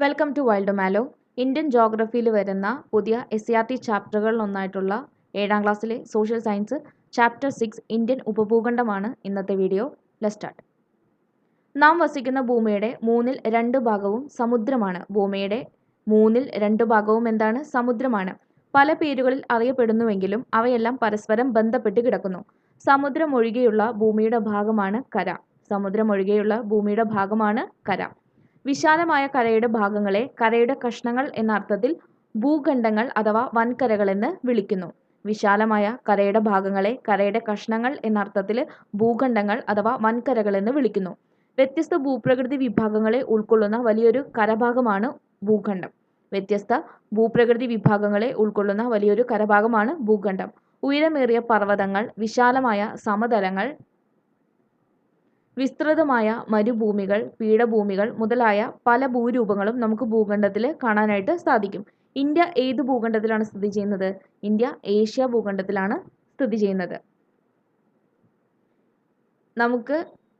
Welcome to wild mallow Indian ജോഗ്രഫിയിൽ വരുന്ന പുതിയ S C R T ചാപ്റ്ററുകളിലൊന്നായിട്ടുള്ള ഏഴാം ക്ലാസ്സിലെ social science chapter six Indian ഉപഭൂഖണ്ഡമാണ് ഇന്നത്തെ വീഡിയോ ലെറ്റ് സ്റ്റാർട്ട് നാം വസിക്കുന്ന ഭൂമിയുടെ മൂന്നിൽ രണ്ട് ഭാഗവും സമുദ്രമാണ്. ഭൂമിയുടെ മൂന്നിൽ രണ്ട് ഭാഗവും എന്താണ്? സമുദ്രമാണ്. പല പേരുകളിൽ അറിയപ്പെടുന്നുവെങ്കിലും അവയെല്ലാം പരസ്പരം ബന്ധപ്പെട്ട് കിടക്കുന്നു. സമുദ്രമൊഴികെയുള്ള ഭൂമിയുടെ ഭാഗമാണ് കര. സമുദ്രമൊഴികെയുള്ള ഭൂമിയുടെ ഭാഗമാണ് കര. വിശാലമായ കരയുടെ ഭാഗങ്ങളെ കരയുടെ കഷ്ണങ്ങൾ എന്ന അർത്ഥത്തിൽ ഭൂഖണ്ഡങ്ങൾ അഥവാ വൻകരകൾ എന്ന് വിളിക്കുന്നു. വിശാലമായ കരയുടെ ഭാഗങ്ങളെ കരയുടെ കഷ്ണങ്ങൾ എന്ന അർത്ഥത്തിൽ ഭൂഖണ്ഡങ്ങൾ അഥവാ വൻകരകൾ എന്ന് വിളിക്കുന്നു. വ്യത്യസ്ത ഭൂപ്രകൃതി വിഭാഗങ്ങളെ ഉൾക്കൊള്ളുന്ന വലിയൊരു കരഭാഗമാണ് ഭൂഖണ്ഡം. വ്യത്യസ്ത ഭൂപ്രകൃതി വിഭാഗങ്ങളെ ഉൾക്കൊള്ളുന്ന വലിയൊരു കരഭാഗമാണ് ഭൂഖണ്ഡം. ഉയരമേറിയ പർവതങ്ങൾ വിശാലമായ സമതലങ്ങൾ വിസ്തൃതമായ മരുഭൂമികൾ പീഠഭൂമികൾ മുതലായ പല ഭൂരൂപങ്ങളും നമുക്ക് ഭൂഖണ്ഡത്തിൽ കാണാനായിട്ട് സാധിക്കും. ഇന്ത്യ ഏത് ഭൂഖണ്ഡത്തിലാണ് സ്ഥിതി ചെയ്യുന്നത്? ഇന്ത്യ ഏഷ്യ ഭൂഖണ്ഡത്തിലാണ് സ്ഥിതി ചെയ്യുന്നത്. നമുക്ക്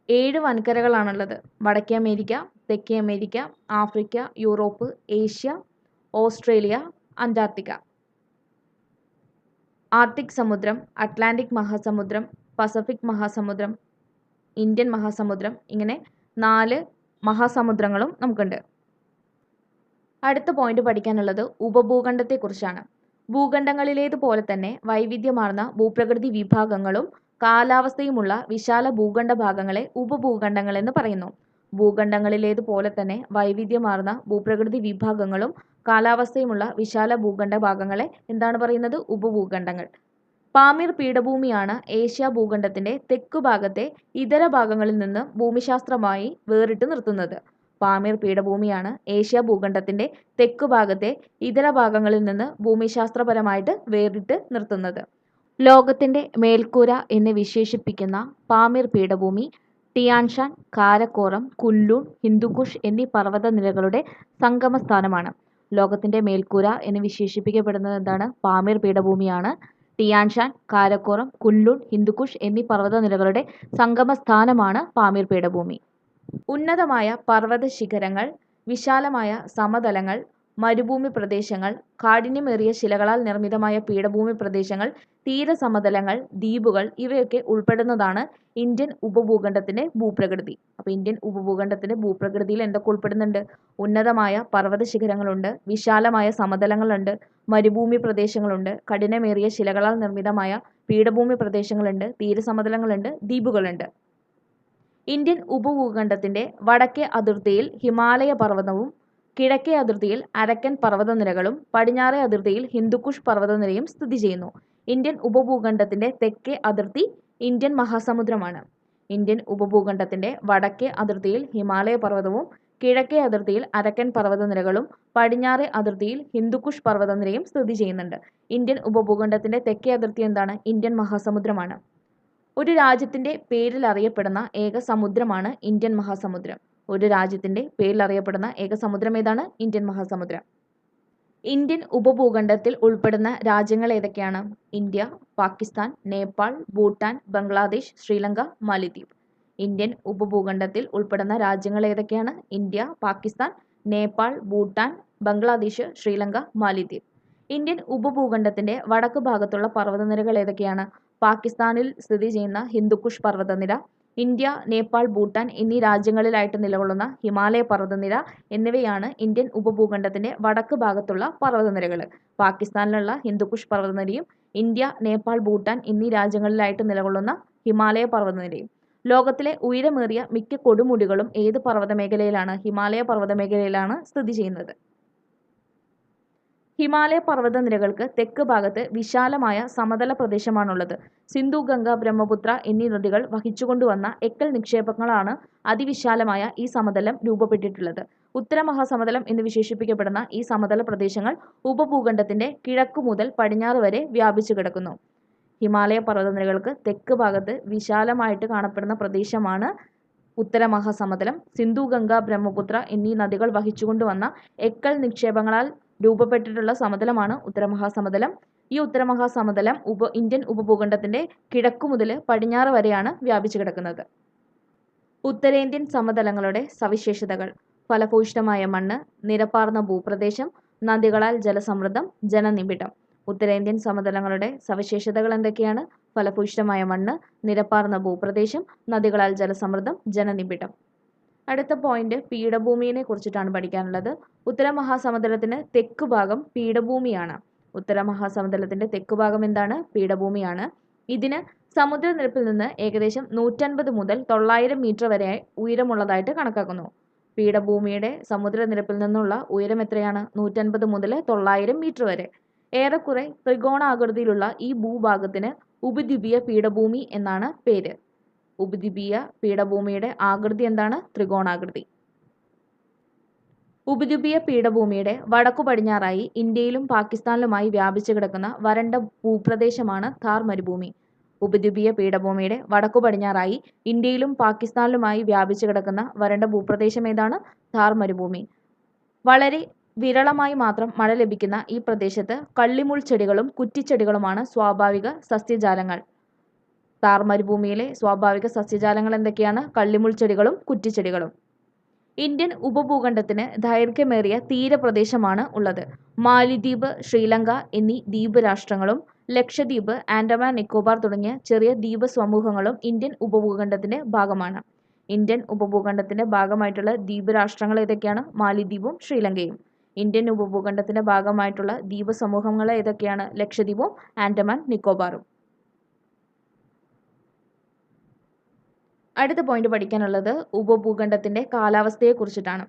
ഏഴ് വൻകരകളാണുള്ളത്. വടക്കേ അമേരിക്ക തെക്കേ America Africa Europe Asia Australia Antarctica. Arctic സമുദ്രം അറ്റ്ലാന്റിക് മഹാസമുദ്രം പസഫിക് മഹാസമുദ്രം ഇന്ത്യൻ മഹാസമുദ്രം ഇങ്ങനെ നാല് മഹാസമുദ്രങ്ങളും നമുക്കുണ്ട്. അടുത്ത പോയിന്റ് പഠിക്കാനുള്ളത് ഉപഭൂഖണ്ഡത്തെക്കുറിച്ചാണ്. ഭൂഖണ്ഡങ്ങളിലേതുപോലെ തന്നെ വൈവിധ്യമാർന്ന ഭൂപ്രകൃതി വിഭാഗങ്ങളും കാലാവസ്ഥയുമുള്ള വിശാല ഭൂഖണ്ഡ ഭാഗങ്ങളെ ഉപഭൂഖണ്ഡങ്ങൾ എന്ന് പറയുന്നു. ഭൂഖണ്ഡങ്ങളിലേതുപോലെ തന്നെ വൈവിധ്യമാർന്ന ഭൂപ്രകൃതി വിഭാഗങ്ങളും കാലാവസ്ഥയുമുള്ള വിശാല ഭൂഖണ്ഡ ഭാഗങ്ങളെ എന്താണ് പറയുന്നത്? ഉപഭൂഖണ്ഡങ്ങൾ. പാമീർ പീഠഭൂമിയാണ് ഏഷ്യ ഭൂഖണ്ഡത്തിന്റെ തെക്കുഭാഗത്തെ ഇതര ഭാഗങ്ങളിൽ നിന്ന് ഭൂമിശാസ്ത്രമായി വേറിട്ട് നിർത്തുന്നത്. പാമീർ പീഠഭൂമിയാണ് ഏഷ്യ ഭൂഖണ്ഡത്തിന്റെ തെക്കുഭാഗത്തെ ഇതര ഭാഗങ്ങളിൽ നിന്ന് ഭൂമിശാസ്ത്രപരമായിട്ട് വേറിട്ട് നിർത്തുന്നത്. ലോകത്തിന്റെ മേൽക്കൂര എന്ന് വിശേഷിപ്പിക്കുന്ന പാമീർ പീഠഭൂമി ടിയാൻഷാൻ കാരക്കോറം കുല്ലൂൺ ഹിന്ദുക്കുഷ് എന്നീ പർവതനിരകളുടെ സംഗമസ്ഥാനമാണ്. ലോകത്തിന്റെ മേൽക്കൂര എന്ന് വിശേഷിപ്പിക്കപ്പെടുന്നത് എന്താണ്? Pamir പീഠഭൂമിയാണ് Tian Shan Karakoram Kunlun Hindu Kush എന്നീ പർവതനിരകളുടെ സംഗമസ്ഥാനമാണ് പാമീർ പീഠഭൂമി. ഉന്നതമായ പർവത ശിഖരങ്ങൾ വിശാലമായ സമതലങ്ങൾ മരുഭൂമി പ്രദേശങ്ങൾ കാഠിന്യമേറിയ ശിലകളാൽ നിർമ്മിതമായ പീഠഭൂമി പ്രദേശങ്ങൾ തീരസമതലങ്ങൾ ദ്വീപുകൾ ഇവയൊക്കെ ഉൾപ്പെടുന്നതാണ് ഇന്ത്യൻ ഉപഭൂഖണ്ഡത്തിന്റെ ഭൂപ്രകൃതി. അപ്പോൾ ഇന്ത്യൻ ഉപഭൂഖണ്ഡത്തിന്റെ ഭൂപ്രകൃതിയിൽ എന്തൊക്കെ ഉൾപ്പെടുന്നുണ്ട്? ഉന്നതമായ പർവത ശിഖരങ്ങളുണ്ട് വിശാലമായ സമതലങ്ങളുണ്ട് മരുഭൂമി പ്രദേശങ്ങളുണ്ട് കഠിനമേറിയ ശിലകളാൽ നിർമ്മിതമായ പീഠഭൂമി പ്രദേശങ്ങളുണ്ട് തീരസമതലങ്ങളുണ്ട് ദ്വീപുകളുണ്ട്. ഇന്ത്യൻ ഉപഭൂഖണ്ഡത്തിന്റെ വടക്കേ അതിർത്തിയിൽ ഹിമാലയ പർവതവും കിഴക്കേ അതിർത്തിയിൽ അരക്കൻ പർവതനിരകളും പടിഞ്ഞാറേ അതിർത്തിയിൽ ഹിന്ദുക്കുഷ് പർവതനിരയും സ്ഥിതി ചെയ്യുന്നു. ഇന്ത്യൻ ഉപഭൂഖണ്ഡത്തിന്റെ തെക്കേ അതിർത്തി ഇന്ത്യൻ മഹാസമുദ്രമാണ്. ഇന്ത്യൻ ഉപഭൂഖണ്ഡത്തിന്റെ വടക്കേ അതിർത്തിയിൽ ഹിമാലയ പർവതവും കിഴക്കേ അതിർത്തിയിൽ അരക്കൻ പർവതനിരകളും പടിഞ്ഞാറേ അതിർത്തിയിൽ ഹിന്ദുക്കുഷ് പർവതനിരയും സ്ഥിതി ചെയ്യുന്നുണ്ട്. ഇന്ത്യൻ ഉപഭൂഖണ്ഡത്തിന്റെ തെക്കേ അതിർത്തി എന്താണ്? ഇന്ത്യൻ മഹാസമുദ്രമാണ്. ഒരു രാജ്യത്തിന്റെ പേരിൽ അറിയപ്പെടുന്ന ഏക സമുദ്രമാണ് ഇന്ത്യൻ മഹാസമുദ്രം. ഒരു രാജ്യത്തിന്റെ പേരിൽ അറിയപ്പെടുന്ന ഏക സമുദ്രം ഏതാണ്? ഇന്ത്യൻ മഹാസമുദ്രം. ഇന്ത്യൻ ഉപഭൂഖണ്ഡത്തിൽ ഉൾപ്പെടുന്ന രാജ്യങ്ങൾ ഏതൊക്കെയാണ്? ഇന്ത്യ പാകിസ്ഥാൻ നേപ്പാൾ ഭൂട്ടാൻ ബംഗ്ലാദേശ് ശ്രീലങ്ക മാലിദ്വീപ്. ഇന്ത്യൻ ഉപഭൂഖണ്ഡത്തിൽ ഉൾപ്പെടുന്ന രാജ്യങ്ങൾ ഏതൊക്കെയാണ്? ഇന്ത്യ പാകിസ്ഥാൻ നേപ്പാൾ ഭൂട്ടാൻ ബംഗ്ലാദേശ് ശ്രീലങ്ക മാലിദ്വീപ്. ഇന്ത്യൻ ഉപഭൂഖണ്ഡത്തിന്റെ വടക്ക് ഭാഗത്തുള്ള പർവതനിരകൾ ഏതൊക്കെയാണ്? പാകിസ്ഥാനിൽ സ്ഥിതി ചെയ്യുന്ന ഹിന്ദുക്കുഷ് പർവതനിര ഇന്ത്യ നേപ്പാൾ ഭൂട്ടാൻ എന്നീ രാജ്യങ്ങളിലായിട്ട് നിലകൊള്ളുന്ന ഹിമാലയ പർവതനിര എന്നിവയാണ് ഇന്ത്യൻ ഉപഭൂഖണ്ഡത്തിന്റെ വടക്ക് ഭാഗത്തുള്ള പർവതനിരകൾ പാകിസ്ഥാനിലുള്ള ഹിന്ദുക്കുഷ് പർവതനിരയും ഇന്ത്യ നേപ്പാൾ ഭൂട്ടാൻ എന്നീ രാജ്യങ്ങളിലായിട്ട് നിലകൊള്ളുന്ന ഹിമാലയ പർവതനിരയും. ലോകത്തിലെ ഉയരമേറിയ മിക്ക കൊടുമുടികളും ഏത് പർവത മേഖലയിലാണ് ഹിമാലയ പർവത മേഖലയിലാണ് സ്ഥിതി ചെയ്യുന്നത്? ഹിമാലയ പർവത നിരകൾക്ക് തെക്ക് ഭാഗത്ത് വിശാലമായ സമതല പ്രദേശമാണുള്ളത്. സിന്ധു ഗംഗ ബ്രഹ്മപുത്ര എന്നീ നദികൾ വഹിച്ചുകൊണ്ടുവന്ന എക്കൽ നിക്ഷേപങ്ങളാണ് അതിവിശാലമായ ഈ സമതലം രൂപപ്പെട്ടിട്ടുള്ളത്. ഉത്തരമഹാസമതലം എന്ന് വിശേഷിപ്പിക്കപ്പെടുന്ന ഈ സമതല പ്രദേശങ്ങൾ ഉപഭൂഖണ്ഡത്തിന്റെ കിഴക്കു മുതൽ പടിഞ്ഞാറ് വരെ വ്യാപിച്ചു കിടക്കുന്നു. ഹിമാലയ പർവതനിരകൾക്ക് തെക്ക് ഭാഗത്ത് വിശാലമായിട്ട് കാണപ്പെടുന്ന പ്രദേശമാണ് ഉത്തരമഹാസമതലം. സിന്ധു ഗംഗ ബ്രഹ്മപുത്ര എന്നീ നദികൾ വഹിച്ചുകൊണ്ടുവന്ന എക്കൽ നിക്ഷേപങ്ങളാൽ രൂപപ്പെട്ടിട്ടുള്ള സമതലമാണ് ഉത്തരമഹാസമതലം. ഈ ഉത്തരമഹാസമതലം ഉപ ഇന്ത്യൻ ഉപഭൂഖണ്ഡത്തിന്റെ കിഴക്കു മുതൽ പടിഞ്ഞാറ് വരെയാണ് വ്യാപിച്ചു കിടക്കുന്നത്. ഉത്തരേന്ത്യൻ സമതലങ്ങളുടെ സവിശേഷതകൾ. ഫലഭൂയിഷ്ഠമായ മണ്ണ് നിരപ്പാർന്ന ഭൂപ്രദേശം നദികളാൽ ജലസമൃദ്ധം ജനനിബിഡം ഉത്തരേന്ത്യൻ സമതലങ്ങളുടെ സവിശേഷതകൾ എന്തൊക്കെയാണ്? ഫലഭൂയിഷ്ഠമായ മണ്ണ് നിരപ്പാർന്ന ഭൂപ്രദേശം നദികളാൽ ജലസമൃദ്ധം ജനനിബിഡം. അടുത്ത പോയിന്റ് പീഠഭൂമിയെ കുറിച്ചിട്ടാണ് പഠിക്കാനുള്ളത്. ഉത്തര മഹാസമുദ്രത്തിന് തെക്ക് ഭാഗം പീഠഭൂമിയാണ്. ഉത്തര മഹാസമുദ്രത്തിന്റെ തെക്ക് ഭാഗം എന്താണ്? പീഠഭൂമിയാണ്. ഇതിന് സമുദ്രനിരപ്പിൽ നിന്ന് ഏകദേശം നൂറ്റൻപത് മുതൽ തൊള്ളായിരം മീറ്റർ വരെ ഉയരമുള്ളതായിട്ട് കണക്കാക്കുന്നു. പീഠഭൂമിയുടെ സമുദ്രനിരപ്പിൽ നിന്നുള്ള ഉയരം എത്രയാണ്? നൂറ്റൻപത് മുതൽ തൊള്ളായിരം മീറ്റർ വരെ. ഏറെക്കുറെ ത്രികോണാകൃതിയിലുള്ള ഈ ഭൂഭാഗത്തിന് ഉപദ്വീപീയ പീഠഭൂമി എന്നാണ് പേര്. ഉപദ്വീപീയ പീഠഭൂമിയുടെ ആകൃതി എന്താണ്? ത്രികോണാകൃതി. ഉപദ്വീപീയ പീഠഭൂമിയുടെ വടക്കു പടിഞ്ഞാറായി ഇന്ത്യയിലും പാകിസ്ഥാനിലുമായി വ്യാപിച്ചു കിടക്കുന്ന വരണ്ട ഭൂപ്രദേശമാണ് ഥാർ മരുഭൂമി. ഉപദ്വീപീയ പീഠഭൂമിയുടെ വടക്കു പടിഞ്ഞാറായി ഇന്ത്യയിലും പാകിസ്ഥാനിലുമായി വ്യാപിച്ചു കിടക്കുന്ന വരണ്ട ഭൂപ്രദേശം ഏതാണ്? ഥാർ മരുഭൂമി. വളരെ വിരളമായി മാത്രം മഴ ലഭിക്കുന്ന ഈ പ്രദേശത്ത് കള്ളിമുൾ ചെടികളും കുറ്റിച്ചെടികളുമാണ് സ്വാഭാവിക സസ്യജാലങ്ങൾ. താർ മരുഭൂമിയിലെ സ്വാഭാവിക സസ്യജാലങ്ങൾ എന്തൊക്കെയാണ്? കള്ളിമുൾച്ചെടികളും കുറ്റിച്ചെടികളും. ഇന്ത്യൻ ഉപഭൂഖണ്ഡത്തിന് ദൈർഘ്യമേറിയ തീരപ്രദേശമാണ് ഉള്ളത്. മാലിദ്വീപ് ശ്രീലങ്ക എന്നീ ദ്വീപ് രാഷ്ട്രങ്ങളും ലക്ഷദ്വീപ് ആൻഡമാൻ നിക്കോബാർ തുടങ്ങിയ ചെറിയ ദ്വീപ് സമൂഹങ്ങളും ഇന്ത്യൻ ഉപഭൂഖണ്ഡത്തിന്റെ ഭാഗമാണ്. ഇന്ത്യൻ ഉപഭൂഖണ്ഡത്തിന്റെ ഭാഗമായിട്ടുള്ള ദ്വീപ് രാഷ്ട്രങ്ങൾ ഏതൊക്കെയാണ്? മാലിദ്വീപും ശ്രീലങ്കയും. ഇന്ത്യൻ ഉപഭൂഖണ്ഡത്തിന്റെ ഭാഗമായിട്ടുള്ള ദ്വീപ് സമൂഹങ്ങൾ ഏതൊക്കെയാണ്? ലക്ഷദ്വീപും ആൻഡമാൻ നിക്കോബാറും. അടുത്ത പോയിന്റ് പഠിക്കാനുള്ളത് ഉപഭൂഖണ്ഡത്തിന്റെ കാലാവസ്ഥയെ കുറിച്ചിട്ടാണ്.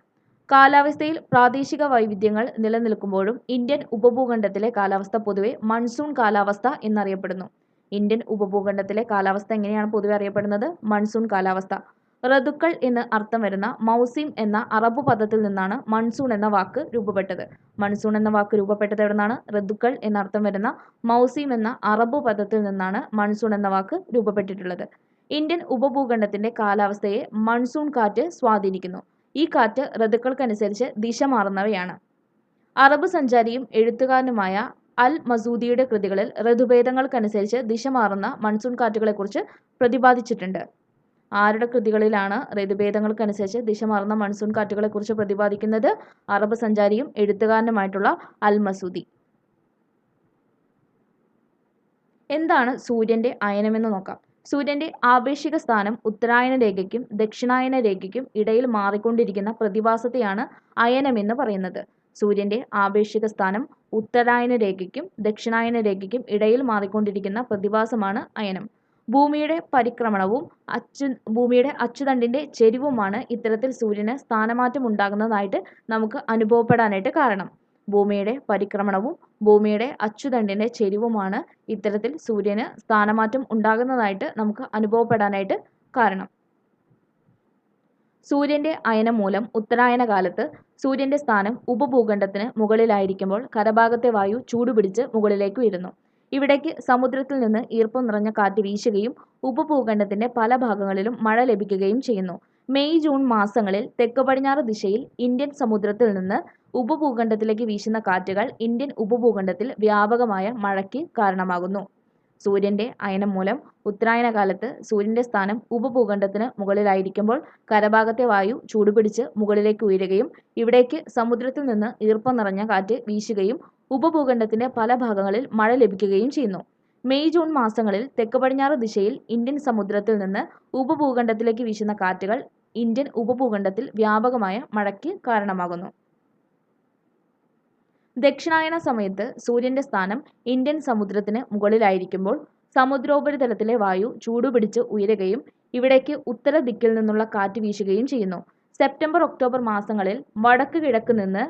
കാലാവസ്ഥയിൽ പ്രാദേശിക വൈവിധ്യങ്ങൾ നിലനിൽക്കുമ്പോഴും ഇന്ത്യൻ ഉപഭൂഖണ്ഡത്തിലെ കാലാവസ്ഥ പൊതുവെ മൺസൂൺ കാലാവസ്ഥ എന്നറിയപ്പെടുന്നു. ഇന്ത്യൻ ഉപഭൂഖണ്ഡത്തിലെ കാലാവസ്ഥ എങ്ങനെയാണ് പൊതുവെ അറിയപ്പെടുന്നത്? മൺസൂൺ കാലാവസ്ഥ. ഋതുക്കൾ എന്ന് അർത്ഥം വരുന്ന മൗസിം എന്ന അറബ് പദത്തിൽ നിന്നാണ് മൺസൂൺ എന്ന വാക്ക് രൂപപ്പെട്ടത്. മൺസൂൺ എന്ന വാക്ക് രൂപപ്പെട്ടത് എവിടെ നിന്നാണ് ഋതുക്കൾ എന്നർത്ഥം വരുന്ന മൗസിം എന്ന അറബ് പദത്തിൽ നിന്നാണ് മൺസൂൺ എന്ന വാക്ക് രൂപപ്പെട്ടിട്ടുള്ളത്. ഇന്ത്യൻ ഉപഭൂഖണ്ഡത്തിന്റെ കാലാവസ്ഥയെ മൺസൂൺ കാറ്റ് സ്വാധീനിക്കുന്നു. ഈ കാറ്റ് ഋതുക്കൾക്കനുസരിച്ച് ദിശ മാറുന്നവയാണ്. അറബ് സഞ്ചാരിയും എഴുത്തുകാരനുമായ അൽ മസൂദിയുടെ കൃതികളിൽ ഋതുഭേദങ്ങൾക്കനുസരിച്ച് ദിശ മാറുന്ന മൺസൂൺ കാറ്റുകളെക്കുറിച്ച് പ്രതിപാദിച്ചിട്ടുണ്ട്. ആരുടെ കൃതികളിലാണ് ഋതുഭേദങ്ങൾക്കനുസരിച്ച് ദിശ മാറുന്ന മൺസൂൺ കാറ്റുകളെക്കുറിച്ച് പ്രതിപാദിക്കുന്നത്? അറബ് സഞ്ചാരിയും എഴുത്തുകാരനുമായിട്ടുള്ള അൽ മസൂദി. എന്താണ് സൂര്യന്റെ അയനമെന്ന് നോക്കാം. സൂര്യന്റെ ആപേക്ഷിക സ്ഥാനം ഉത്തരായന രേഖയ്ക്കും ദക്ഷിണായന രേഖയ്ക്കും ഇടയിൽ മാറിക്കൊണ്ടിരിക്കുന്ന പ്രതിഭാസത്തെയാണ് അയനമെന്ന് പറയുന്നത്. സൂര്യന്റെ ആപേക്ഷിക സ്ഥാനം ഉത്തരായന രേഖയ്ക്കും ദക്ഷിണായന രേഖയ്ക്കും ഇടയിൽ മാറിക്കൊണ്ടിരിക്കുന്ന പ്രതിഭാസമാണ് അയനം. ഭൂമിയുടെ പരിക്രമണവും അച്ചു ഭൂമിയുടെ അച്ചുതണ്ടിന്റെ ചെരിവുമാണ് ഇത്തരത്തിൽ സൂര്യന് സ്ഥാനമാറ്റം ഉണ്ടാകുന്നതായിട്ട് നമുക്ക് അനുഭവപ്പെടാനായിട്ട് കാരണം. ഭൂമിയുടെ പരിക്രമണവും ഭൂമിയുടെ അച്ചുതണ്ടിന്റെ ചെരിവുമാണ് ഇത്തരത്തിൽ സൂര്യന് സ്ഥാനമാറ്റം ഉണ്ടാകുന്നതായിട്ട് നമുക്ക് അനുഭവപ്പെടാനായിട്ട് കാരണം. സൂര്യന്റെ അയനം മൂലം ഉത്തരായന കാലത്ത് സൂര്യന്റെ സ്ഥാനം ഉപഭൂഖണ്ഡത്തിന് മുകളിലായിരിക്കുമ്പോൾ കരഭാഗത്തെ വായു ചൂടുപിടിച്ച് മുകളിലേക്ക് ഉയരുന്നു. ഇവിടേക്ക് സമുദ്രത്തിൽ നിന്ന് ഈർപ്പം നിറഞ്ഞ കാറ്റ് വീശുകയും ഉപഭൂഖണ്ഡത്തിന്റെ പല ഭാഗങ്ങളിലും മഴ ലഭിക്കുകയും ചെയ്യുന്നു. മെയ് ജൂൺ മാസങ്ങളിൽ തെക്ക് പടിഞ്ഞാറ് ദിശയിൽ ഇന്ത്യൻ സമുദ്രത്തിൽ നിന്ന് ഉപഭൂഖണ്ഡത്തിലേക്ക് വീശുന്ന കാറ്റുകൾ ഇന്ത്യൻ ഉപഭൂഖണ്ഡത്തിൽ വ്യാപകമായ മഴയ്ക്ക് കാരണമാകുന്നു. സൂര്യന്റെ അയനം മൂലം ഉത്തരായന കാലത്ത് സൂര്യന്റെ സ്ഥാനം ഉപഭൂഖണ്ഡത്തിന് മുകളിലായിരിക്കുമ്പോൾ കരഭാഗത്തെ വായു ചൂടുപിടിച്ച് മുകളിലേക്ക് ഉയരുകയും ഇവിടേക്ക് സമുദ്രത്തിൽ നിന്ന് ഈർപ്പം നിറഞ്ഞ കാറ്റ് വീശുകയും ഉപഭൂഖണ്ഡത്തിന്റെ പല ഭാഗങ്ങളിൽ മഴ ലഭിക്കുകയും ചെയ്യുന്നു. മെയ് ജൂൺ മാസങ്ങളിൽ തെക്ക് പടിഞ്ഞാറ് ദിശയിൽ ഇന്ത്യൻ സമുദ്രത്തിൽ നിന്ന് ഉപഭൂഖണ്ഡത്തിലേക്ക് വീശുന്ന കാറ്റുകൾ ഇന്ത്യൻ ഉപഭൂഖണ്ഡത്തിൽ വ്യാപകമായ മഴയ്ക്ക് കാരണമാകുന്നു. ദക്ഷിണായന സമയത്ത് സൂര്യന്റെ സ്ഥാനം ഇന്ത്യൻ സമുദ്രത്തിന് മുകളിലായിരിക്കുമ്പോൾ സമുദ്രോപരിതലത്തിലെ വായു ചൂടുപിടിച്ച് ഉയരുകയും ഇവിടേക്ക് ഉത്തര ദിക്കിൽ നിന്നുള്ള കാറ്റ് വീശുകയും ചെയ്യുന്നു. സെപ്റ്റംബർ ഒക്ടോബർ മാസങ്ങളിൽ വടക്ക് കിഴക്ക് നിന്ന്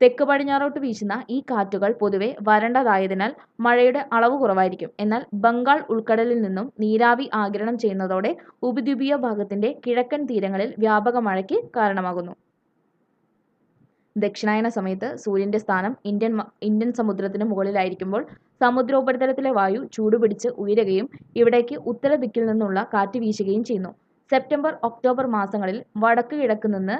തെക്ക് പടിഞ്ഞാറോട്ട് വീശുന്ന ഈ കാറ്റുകൾ പൊതുവെ വരണ്ടതായതിനാൽ മഴയുടെ അളവ് കുറവായിരിക്കും. എന്നാൽ ബംഗാൾ ഉൾക്കടലിൽ നിന്നും നീരാവി ആഗിരണം ചെയ്യുന്നതോടെ ഉപദ്വീപീയ ഭാഗത്തിന്റെ കിഴക്കൻ തീരങ്ങളിൽ വ്യാപക മഴയ്ക്ക് കാരണമാകുന്നു. ദക്ഷിണായന സമയത്ത് സൂര്യന്റെ സ്ഥാനം ഇന്ത്യൻ ഇന്ത്യൻ സമുദ്രത്തിന് മുകളിലായിരിക്കുമ്പോൾ സമുദ്രോപരിതലത്തിലെ വായു ചൂടുപിടിച്ച് ഉയരുകയും ഇവിടേക്ക് ഉത്തര ദിക്കിൽ നിന്നുള്ള കാറ്റ് വീശുകയും ചെയ്യുന്നു. സെപ്റ്റംബർ ഒക്ടോബർ മാസങ്ങളിൽ വടക്ക് കിഴക്ക് നിന്ന്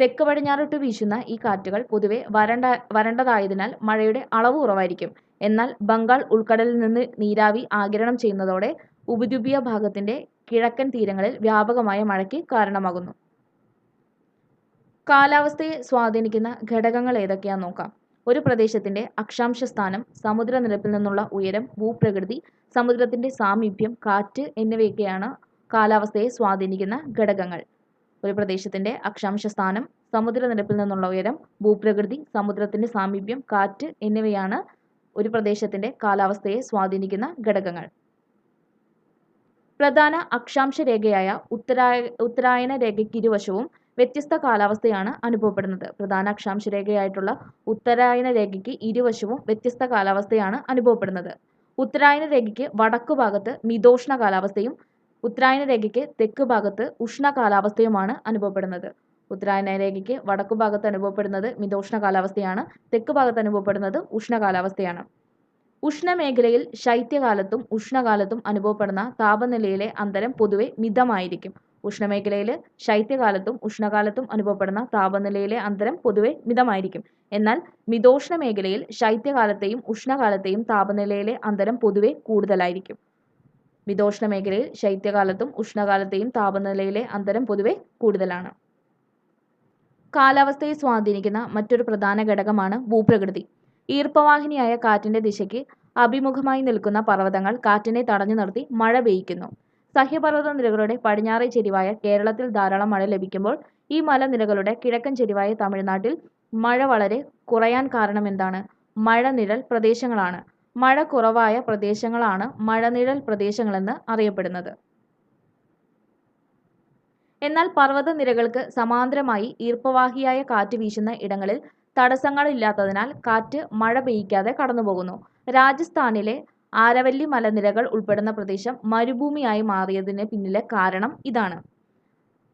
തെക്ക് പടിഞ്ഞാറോട്ട് വീശുന്ന ഈ കാറ്റുകൾ പൊതുവെ വരണ്ട വരണ്ടതായതിനാൽ മഴയുടെ അളവ് കുറവായിരിക്കും. എന്നാൽ ബംഗാൾ ഉൾക്കടലിൽ നിന്ന് നീരാവി ആഗിരണം ചെയ്യുന്നതോടെ ഉപദ്വീപീയ ഭാഗത്തിന്റെ കിഴക്കൻ തീരങ്ങളിൽ വ്യാപകമായ മഴയ്ക്ക് കാരണമാകുന്നു. കാലാവസ്ഥയെ സ്വാധീനിക്കുന്ന ഘടകങ്ങൾ ഏതൊക്കെയാണെന്ന് നോക്കാം. ഒരു പ്രദേശത്തിന്റെ അക്ഷാംശ സ്ഥാനം സമുദ്രനിരപ്പിൽ നിന്നുള്ള ഉയരം ഭൂപ്രകൃതി സമുദ്രത്തിന്റെ സാമീപ്യം കാറ്റ് എന്നിവയൊക്കെയാണ് കാലാവസ്ഥയെ സ്വാധീനിക്കുന്ന ഘടകങ്ങൾ. ഒരു പ്രദേശത്തിന്റെ അക്ഷാംശ സ്ഥാനം സമുദ്രനിരപ്പിൽ നിന്നുള്ള ഉയരം ഭൂപ്രകൃതി സമുദ്രത്തിന്റെ സാമീപ്യം കാറ്റ് എന്നിവയാണ് ഒരു പ്രദേശത്തിന്റെ കാലാവസ്ഥയെ സ്വാധീനിക്കുന്ന ഘടകങ്ങൾ. പ്രധാന അക്ഷാംശ രേഖയായ ഉത്തരായ ഉത്തരായന രേഖയ്ക്ക് ഇരുവശവും വ്യത്യസ്ത കാലാവസ്ഥയാണ് അനുഭവപ്പെടുന്നത്. പ്രധാന അക്ഷാംശരേഖയായിട്ടുള്ള ഉത്തരായന രേഖയ്ക്ക് ഇരുവശവും വ്യത്യസ്ത കാലാവസ്ഥയാണ് അനുഭവപ്പെടുന്നത്. ഉത്തരായന രേഖയ്ക്ക് വടക്കു ഭാഗത്ത് മിതോഷ്ണ കാലാവസ്ഥയും ഉത്തരായന രേഖയ്ക്ക് തെക്ക് ഭാഗത്ത് ഉഷ്ണ കാലാവസ്ഥയുമാണ് അനുഭവപ്പെടുന്നത്. ഉത്തരായന രേഖയ്ക്ക് വടക്കു ഭാഗത്ത് അനുഭവപ്പെടുന്നത് മിതോഷ്ണ കാലാവസ്ഥയാണ് തെക്ക് ഭാഗത്ത് അനുഭവപ്പെടുന്നത് ഉഷ്ണ കാലാവസ്ഥയാണ്. ഉഷ്ണമേഖലയിൽ ശൈത്യകാലത്തും ഉഷ്ണകാലത്തും അനുഭവപ്പെടുന്ന താപനിലയിലെ അന്തരം പൊതുവെ മിതമായിരിക്കും. ഉഷ്ണമേഖലയിൽ ശൈത്യകാലത്തും ഉഷ്ണകാലത്തും അനുഭവപ്പെടുന്ന താപനിലയിലെ അന്തരം പൊതുവെ മിതമായിരിക്കും. എന്നാൽ മിതോഷ്ണ മേഖലയിൽ ശൈത്യകാലത്തെയും ഉഷ്ണകാലത്തെയും താപനിലയിലെ അന്തരം പൊതുവെ കൂടുതലായിരിക്കും. മിതോഷ്ണ മേഖലയിൽ ശൈത്യകാലത്തും ഉഷ്ണകാലത്തെയും താപനിലയിലെ അന്തരം പൊതുവെ കൂടുതലാണ്. കാലാവസ്ഥയെ സ്വാധീനിക്കുന്ന മറ്റൊരു പ്രധാന ഘടകമാണ് ഭൂപ്രകൃതി. ഈർപ്പവാഹിനിയായ കാറ്റിന്റെ ദിശയ്ക്ക് അഭിമുഖമായി നിൽക്കുന്ന പർവതങ്ങൾ കാറ്റിനെ തടഞ്ഞു നിർത്തി മഴ പെയ്യിക്കുന്നു. സഹ്യപർവത നിരകളുടെ പടിഞ്ഞാറേ ചെരിവായ കേരളത്തിൽ ധാരാളം മഴ ലഭിക്കുമ്പോൾ ഈ മലനിരകളുടെ കിഴക്കൻ ചെരിവായ തമിഴ്നാട്ടിൽ മഴ വളരെ കുറയാൻ കാരണം എന്താണ്? മഴനിഴൽ പ്രദേശങ്ങളാണ്. മഴ കുറവായ പ്രദേശങ്ങളാണ് മഴനിഴൽ പ്രദേശങ്ങളെന്ന് അറിയപ്പെടുന്നത്. എന്നാൽ പർവതനിരകൾക്ക് സമാന്തരമായി ഈർപ്പവാഹിയായ കാറ്റ് വീശുന്ന ഇടങ്ങളിൽ തടസ്സങ്ങളില്ലാത്തതിനാൽ കാറ്റ് മഴ പെയ്യിക്കാതെ കടന്നുപോകുന്നു. രാജസ്ഥാനിലെ ആരവല്ലി മലനിരകൾ ഉൾപ്പെടുന്ന പ്രദേശം മരുഭൂമിയായി മാറിയതിന് പിന്നിലെ കാരണം ഇതാണ്.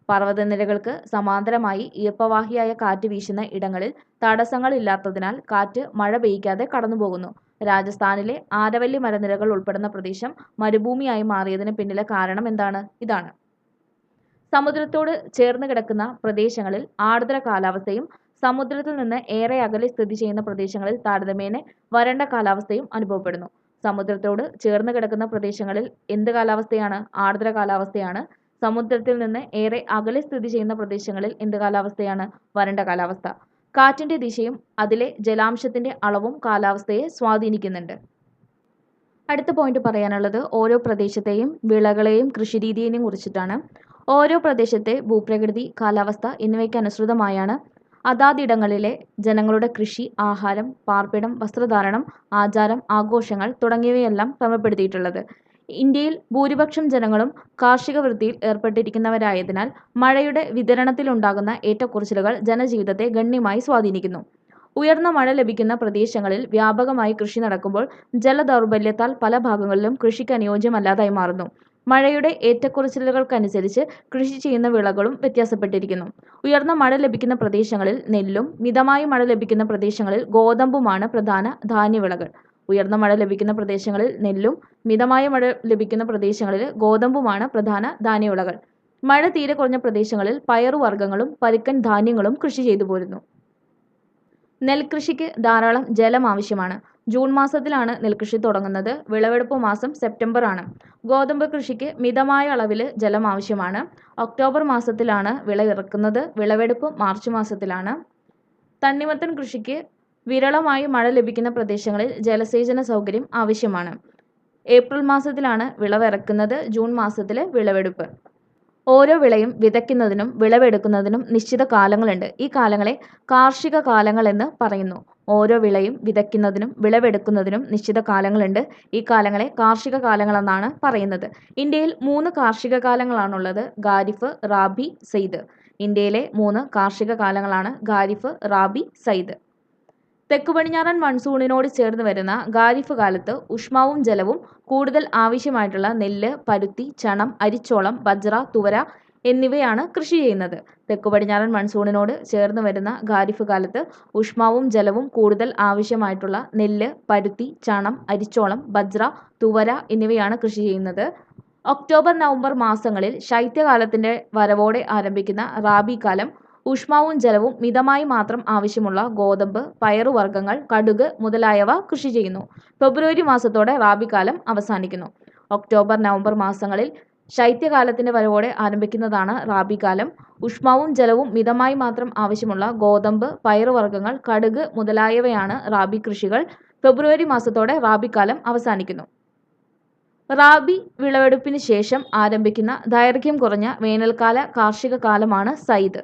പർവതനിരകൾക്ക് സമാന്തരമായി ഈർപ്പവാഹിയായ കാറ്റ് വീശുന്ന ഇടങ്ങളിൽ തടസ്സങ്ങളില്ലാത്തതിനാൽ കാറ്റ് മഴ പെയ്യ്ക്കാതെ കടന്നുപോകുന്നു. രാജസ്ഥാനിലെ ആരവല്ലി മലനിരകൾ ഉൾപ്പെടുന്ന പ്രദേശം മരുഭൂമിയായി മാറിയതിന് പിന്നിലെ കാരണം എന്താണ്? ഇതാണ്. സമുദ്രത്തോട് ചേർന്ന് കിടക്കുന്ന പ്രദേശങ്ങളിൽ ആർദ്ര കാലാവസ്ഥയും സമുദ്രത്തിൽ നിന്ന് ഏറെ അകലെ സ്ഥിതി ചെയ്യുന്ന പ്രദേശങ്ങളിൽ താരതമ്യേന വരണ്ട കാലാവസ്ഥയും അനുഭവപ്പെടുന്നു. സമുദ്രത്തോട് ചേർന്ന് കിടക്കുന്ന പ്രദേശങ്ങളിൽ എന്ത് കാലാവസ്ഥയാണ്? ആർദ്ര കാലാവസ്ഥയാണ്. സമുദ്രത്തിൽ നിന്ന് ഏറെ അകലെ സ്ഥിതി ചെയ്യുന്ന പ്രദേശങ്ങളിൽ എന്ത് കാലാവസ്ഥയാണ്? വരണ്ട കാലാവസ്ഥ. കാറ്റിന്റെ ദിശയും അതിലെ ജലാംശത്തിന്റെ അളവും കാലാവസ്ഥയെ സ്വാധീനിക്കുന്നുണ്ട്. അടുത്ത പോയിന്റ് പറയാനുള്ളത് ഓരോ പ്രദേശത്തെയും വിളകളെയും കൃഷിരീതിയെയും കുറിച്ചിട്ടാണ്. ഓരോ പ്രദേശത്തെ ഭൂപ്രകൃതി കാലാവസ്ഥ എന്നിവയ്ക്ക് അനുസൃതമായാണ് അതാതിടങ്ങളിലെ ജനങ്ങളുടെ കൃഷി ആഹാരം പാർപ്പിടം വസ്ത്രധാരണം ആചാരം ആഘോഷങ്ങൾ തുടങ്ങിയവയെല്ലാം ക്രമപ്പെടുത്തിയിട്ടുള്ളത്. ഇന്ത്യയിൽ ഭൂരിപക്ഷം ജനങ്ങളും കാർഷിക വൃത്തിയിൽ ഏർപ്പെട്ടിരിക്കുന്നവരായതിനാൽ മഴയുടെ വിതരണത്തിലുണ്ടാകുന്ന ഏറ്റക്കുറച്ചിലുകൾ ജനജീവിതത്തെ ഗണ്യമായി സ്വാധീനിക്കുന്നു. ഉയർന്ന മഴ ലഭിക്കുന്ന പ്രദേശങ്ങളിൽ വ്യാപകമായി കൃഷി നടക്കുമ്പോൾ ജലദൗർബല്യത്താൽ പല ഭാഗങ്ങളിലും കൃഷിക്ക് അനുയോജ്യമല്ലാതായി മാറുന്നു. മഴയുടെ ഏറ്റക്കുറച്ചിലുകൾക്കനുസരിച്ച് കൃഷി ചെയ്യുന്ന വിളകളും വ്യത്യാസപ്പെട്ടിരിക്കുന്നു. ഉയർന്ന മഴ ലഭിക്കുന്ന പ്രദേശങ്ങളിൽ നെല്ലും മിതമായി മഴ ലഭിക്കുന്ന പ്രദേശങ്ങളിൽ ഗോതമ്പുമാണ് പ്രധാന ധാന്യവിളകൾ. ഉയർന്ന മഴ ലഭിക്കുന്ന പ്രദേശങ്ങളിൽ നെല്ലും മിതമായ മഴ ലഭിക്കുന്ന പ്രദേശങ്ങളിൽ ഗോതമ്പുമാണ് പ്രധാന ധാന്യവിളകൾ. മഴ തീരെ കുറഞ്ഞ പ്രദേശങ്ങളിൽ പയറുവർഗങ്ങളും പരുക്കൻ ധാന്യങ്ങളും കൃഷി ചെയ്തു പോരുന്നു. നെൽകൃഷിക്ക് ധാരാളം ജലം ആവശ്യമാണ്. ജൂൺ മാസത്തിലാണ് നെൽകൃഷി തുടങ്ങുന്നത്. വിളവെടുപ്പ് മാസം സെപ്റ്റംബർ ആണ്. ഗോതമ്പ് കൃഷിക്ക് മിതമായ അളവിൽ ജലം ആവശ്യമാണ്. ഒക്ടോബർ മാസത്തിലാണ് വിള ഇറക്കുന്നത്. വിളവെടുപ്പ് മാർച്ച് മാസത്തിലാണ്. തണ്ണിമത്തൻ കൃഷിക്ക് വിരളമായി മഴ ലഭിക്കുന്ന പ്രദേശങ്ങളിൽ ജലസേചന സൗകര്യം ആവശ്യമാണ്. ഏപ്രിൽ മാസത്തിലാണ് വിളവിറക്കുന്നത് ജൂൺ മാസത്തിലെ വിളവെടുപ്പ്. ഓരോ വിളയും വിതയ്ക്കുന്നതിനും വിളവെടുക്കുന്നതിനും നിശ്ചിത കാലങ്ങളുണ്ട്. ഈ കാലങ്ങളെ കാർഷിക കാലങ്ങൾ എന്ന് പറയുന്നു. ഓരോ വിളയും വിതയ്ക്കുന്നതിനും വിളവെടുക്കുന്നതിനും നിശ്ചിത കാലങ്ങളുണ്ട്. ഈ കാലങ്ങളെ കാർഷിക കാലങ്ങളെന്നാണ് പറയുന്നത്. ഇന്ത്യയിൽ മൂന്ന് കാർഷിക കാലങ്ങളാണുള്ളത്. ഖാരിഫ് റാബി സെയ്ദ്. ഇന്ത്യയിലെ മൂന്ന് കാർഷിക കാലങ്ങളാണ് ഖാരിഫ് റാബി സയ്ദ്. തെക്കു പടിഞ്ഞാറൻ മൺസൂണിനോട് ചേർന്ന് വരുന്ന ഖാരിഫ് കാലത്ത് ഉഷ്മാവും ജലവും കൂടുതൽ ആവശ്യമായിട്ടുള്ള നെല്ല് പരുത്തി ചണം അരിച്ചോളം ബജ്ര തുവര എന്നിവയാണ് കൃഷി ചെയ്യുന്നത്. തെക്കു പടിഞ്ഞാറൻ മൺസൂണിനോട് ചേർന്ന് വരുന്ന ഖാരിഫ് കാലത്ത് ഉഷ്മാവും ജലവും കൂടുതൽ ആവശ്യമായിട്ടുള്ള നെല്ല് പരുത്തി ചണം അരിച്ചോളം ബജ്ര തുവര എന്നിവയാണ് കൃഷി ചെയ്യുന്നത്. ഒക്ടോബർ നവംബർ മാസങ്ങളിൽ ശൈത്യകാലത്തിന്റെ വരവോടെ ആരംഭിക്കുന്ന റാബി കാലം ഊഷ്മാവും ജലവും മിതമായി മാത്രം ആവശ്യമുള്ള ഗോതമ്പ് പയറുവർഗങ്ങൾ കടുക് മുതലായവ കൃഷി ചെയ്യുന്നു. ഫെബ്രുവരി മാസത്തോടെ റാബിക്കാലം അവസാനിക്കുന്നു. ഒക്ടോബർ നവംബർ മാസങ്ങളിൽ ശൈത്യകാലത്തിന്റെ വരവോടെ ആരംഭിക്കുന്നതാണ് റാബി കാലം ഉഷ്മാവും ജലവും മിതമായി മാത്രം ആവശ്യമുള്ള ഗോതമ്പ് പയറുവർഗങ്ങൾ കടുക് മുതലായവയാണ് റാബി കൃഷികൾ. ഫെബ്രുവരി മാസത്തോടെ റാബി കാലം അവസാനിക്കുന്നു. റാബി വിളവെടുപ്പിന് ശേഷം ആരംഭിക്കുന്ന ദൈർഘ്യം കുറഞ്ഞ വേനൽക്കാല കാർഷിക കാലമാണ് സൈദ്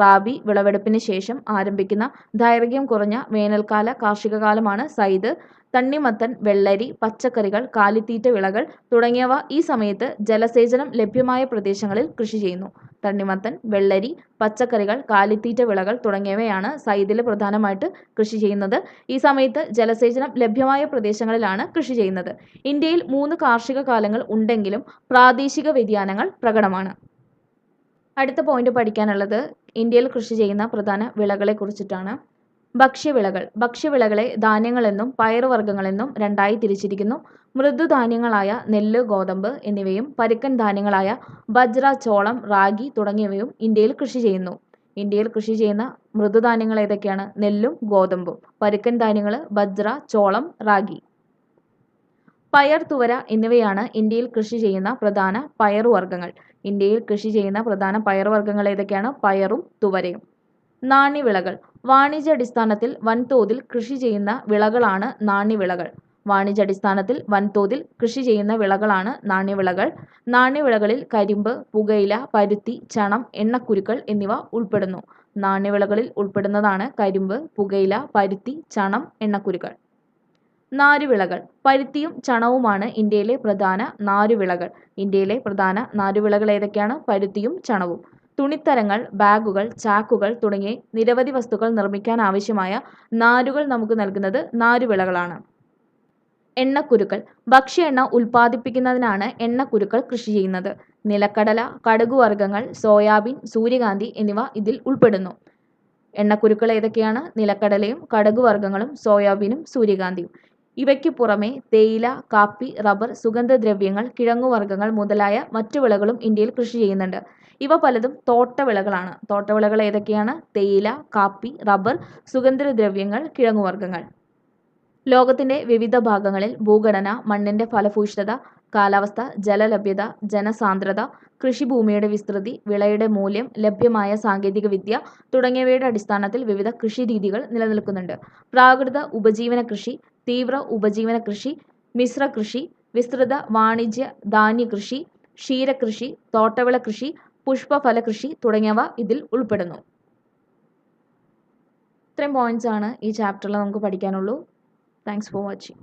റാബി വിളവെടുപ്പിന് ശേഷം ആരംഭിക്കുന്ന ദൈർഘ്യം കുറഞ്ഞ വേനൽക്കാല കാർഷിക കാലമാണ് സൈദ് തണ്ണിമത്തൻ വെള്ളരി പച്ചക്കറികൾ കാലിത്തീറ്റ വിളകൾ തുടങ്ങിയവ ഈ സമയത്ത് ജലസേചനം ലഭ്യമായ പ്രദേശങ്ങളിൽ കൃഷി ചെയ്യുന്നു. തണ്ണിമത്തൻ വെള്ളരി പച്ചക്കറികൾ കാലിത്തീറ്റ വിളകൾ തുടങ്ങിയവയാണ് സൈദിൽ പ്രധാനമായിട്ട് കൃഷി ചെയ്യുന്നത്. ഈ സമയത്ത് ജലസേചനം ലഭ്യമായ പ്രദേശങ്ങളിലാണ് കൃഷി ചെയ്യുന്നത്. ഇന്ത്യയിൽ മൂന്ന് കാർഷിക കാലങ്ങൾ ഉണ്ടെങ്കിലും പ്രാദേശിക വ്യതിയാനങ്ങൾ പ്രകടമാണ്. അടുത്ത പോയിന്റ് പഠിക്കാനുള്ളത് ഇന്ത്യയിൽ കൃഷി ചെയ്യുന്ന പ്രധാന വിളകളെ കുറിച്ചിട്ടാണ്. ഭക്ഷ്യവിളകൾ. ഭക്ഷ്യവിളകളെ ധാന്യങ്ങളെന്നും പയറുവർഗങ്ങളെന്നും രണ്ടായി തിരിച്ചിരിക്കുന്നു. മൃദുധാന്യങ്ങളായ നെല്ല് ഗോതമ്പ് എന്നിവയും പരുക്കൻ ധാന്യങ്ങളായ ബജ്ര ചോളം റാഗി തുടങ്ങിയവയും ഇന്ത്യയിൽ കൃഷി ചെയ്യുന്നു. ഇന്ത്യയിൽ കൃഷി ചെയ്യുന്ന മൃദുധാന്യങ്ങൾ ഏതൊക്കെയാണ്? നെല്ലും ഗോതമ്പും. പരുക്കൻ ധാന്യങ്ങൾ ബജ്ര ചോളം റാഗി. പയർ തുവര എന്നിവയാണ് ഇന്ത്യയിൽ കൃഷി ചെയ്യുന്ന പ്രധാന പയറുവർഗങ്ങൾ. ഇന്ത്യയിൽ കൃഷി ചെയ്യുന്ന പ്രധാന പയറുവർഗങ്ങൾ ഏതൊക്കെയാണ്? പയറും തുവരയും. നാണ്യവിളകൾ. വാണിജ്യാടിസ്ഥാനത്തിൽ വൻതോതിൽ കൃഷി ചെയ്യുന്ന വിളകളാണ് നാണ്യവിളകൾ. വാണിജ്യാടിസ്ഥാനത്തിൽ വൻതോതിൽ കൃഷി ചെയ്യുന്ന വിളകളാണ് നാണ്യവിളകൾ. നാണ്യവിളകളിൽ കരിമ്പ് പുകയില പരുത്തി ചണം എണ്ണക്കുരുക്കൾ എന്നിവ ഉൾപ്പെടുന്നു. നാണ്യവിളകളിൽ ഉൾപ്പെടുന്നതാണ് കരിമ്പ് പുകയില പരുത്തി ചണം എണ്ണക്കുരുക്കൾ. നാരുവിളകൾ. പരുത്തിയും ചണവുമാണ് ഇന്ത്യയിലെ പ്രധാന നാരുവിളകൾ. ഇന്ത്യയിലെ പ്രധാന നാരുവിളകൾ ഏതൊക്കെയാണ്? പരുത്തിയും ചണവും. തുണിത്തരങ്ങൾ ബാഗുകൾ ചാക്കുകൾ തുടങ്ങിയ നിരവധി വസ്തുക്കൾ നിർമ്മിക്കാൻ ആവശ്യമായ നാരുകൾ നമുക്ക് നൽകുന്നത് നാരുവിളകളാണ്. എണ്ണക്കുരുക്കൾ. ഭക്ഷ്യ എണ്ണ ഉൽപ്പാദിപ്പിക്കുന്നതിനാണ് എണ്ണക്കുരുക്കൾ കൃഷി ചെയ്യുന്നത്. നിലക്കടല കടുകുവർഗങ്ങൾ സോയാബീൻ സൂര്യകാന്തി എന്നിവ ഇതിൽ ഉൾപ്പെടുന്നു. എണ്ണക്കുരുക്കൾ ഏതൊക്കെയാണ്? നിലക്കടലയും കടുകുവർഗങ്ങളും സോയാബീനും സൂര്യകാന്തിയും. ഇവയ്ക്ക് പുറമെ തേയില കാപ്പി റബ്ബർ സുഗന്ധദ്രവ്യങ്ങൾ കിഴങ്ങുവർഗങ്ങൾ മുതലായ മറ്റു വിളകളും ഇന്ത്യയിൽ കൃഷി ചെയ്യുന്നുണ്ട്. ഇവ പലതും തോട്ടവിളകളാണ്. തോട്ടവിളകൾ ഏതൊക്കെയാണ്? തേയില കാപ്പി റബ്ബർ സുഗന്ധദ്രവ്യങ്ങൾ കിഴങ്ങുവർഗങ്ങൾ. ലോകത്തിന്റെ വിവിധ ഭാഗങ്ങളിൽ ഭൂഘടന മണ്ണിന്റെ ഫലഭൂയിഷ്ഠത കാലാവസ്ഥ ജലലഭ്യത ജനസാന്ദ്രത കൃഷിഭൂമിയുടെ വിസ്തൃതി വിളയുടെ മൂല്യം ലഭ്യമായ സാങ്കേതികവിദ്യ തുടങ്ങിയവയുടെ അടിസ്ഥാനത്തിൽ വിവിധ കൃഷിരീതികൾ നിലനിൽക്കുന്നുണ്ട്. പ്രാകൃത ഉപജീവന കൃഷി തീവ്ര ഉപജീവന കൃഷി മിശ്ര കൃഷി വിസ്തൃത വാണിജ്യ ധാന്യകൃഷി ക്ഷീരകൃഷി തോട്ടവിള കൃഷി പുഷ്പഫല കൃഷി തുടങ്ങിയവ ഇതിൽ ഉൾപ്പെടുന്നു. ഇത്രയും പോയിന്റ്സ് ആണ് ഈ ചാപ്റ്ററിൽ നമുക്ക് പഠിക്കാനുള്ളൂ. Thanks for watching